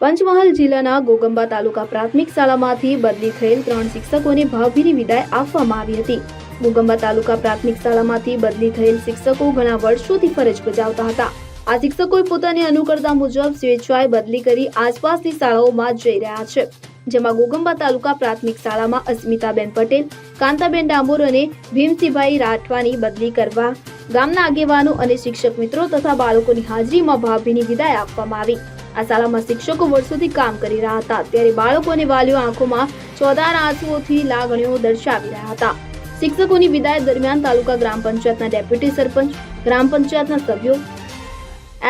પંચમહાલ જિલ્લાના ગોગંબા તાલુકા પ્રાથમિક શાળામાંથી બદલી થયેલ ત્રણ શિક્ષકોને ભાવભીની વિદાય આપવામાં આવી હતી. ગોગંબા તાલુકા પ્રાથમિક શાળામાંથી બદલી થયેલ શિક્ષકો ઘણા વર્ષોથી ફરજ બજાવતા હતા. આ શિક્ષકોએ પોતાની અનુકૂળતા મુજબ સ્વેચ્છાએ બદલી કરી આસપાસની શાળાઓમાં જઈ રહ્યા છે. જેમાં ગોગંબા તાલુકા પ્રાથમિક શાળામાં અસ્મિતાબેન પટેલ, કાંતાબેન ડામોર અને ભીમસિંહભાઈ રાઠવાની બદલી કરવા ગામના આગેવાનો અને શિક્ષક મિત્રો તથા બાળકોની હાજરીમાં ભાભીની વિદાય આપવામાં આવી. આ શાળામાં શિક્ષકો વર્ષોથી કામ કરી રહ્યા હતા. ત્યારે બાળકો અને વાલીઓ આંખોમાં ચોદાર આંસુઓથી લાગણીઓ દર્શાવી રહ્યા હતા. શિક્ષકોની વિદાય દરમિયાન તાલુકા ગ્રામ પંચાયતના ડેપ્યુટી સરપંચ, ગ્રામ પંચાયતના સભ્યો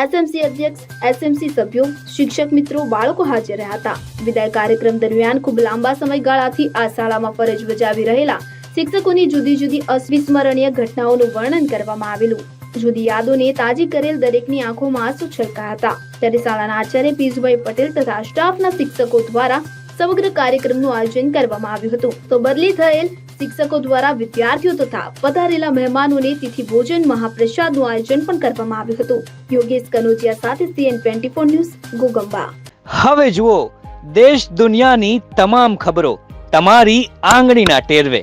એસએમસી અધ્યક્ષ એસએમસી સભ્યો, શિક્ષક મિત્રો, બાળકો હાજર રહ્યા હતા. વિદાય કાર્યક્રમ દરમિયાન ખૂબ લાંબા સમયગાળાથી આ શાળામાં ફરજ બજાવી રહેલા શિક્ષકોની જુદી જુદી અવિસ્મરણીય ઘટનાઓનું વર્ણન કરવામાં આવેલું. જુદી યાદોને તાજી કરેલ દરેકની આંખોમાં આંસુ છલકાયા હતા. ત્યારે શાળાના આચાર્ય પિયુષભાઈ પટેલ તથા સ્ટાફના શિક્ષકો દ્વારા સમગ્ર કાર્યક્રમનું આયોજન કરવામાં આવ્યું હતું. તો બદલી થયેલ શિક્ષકો દ્વારા વિદ્યાર્થીઓ તથા પધારેલા મહેમાનોને તિથિ ભોજન મહાપ્રસાદનું આયોજન પણ કરવામાં આવ્યું હતું. યોગેશ કનોજિયા સાથે CN twenty four news, Goghamba. હવે જુઓ, દેશ દુનિયાની તમામ ખબરો, તમારી આંગળીના ટેરવે.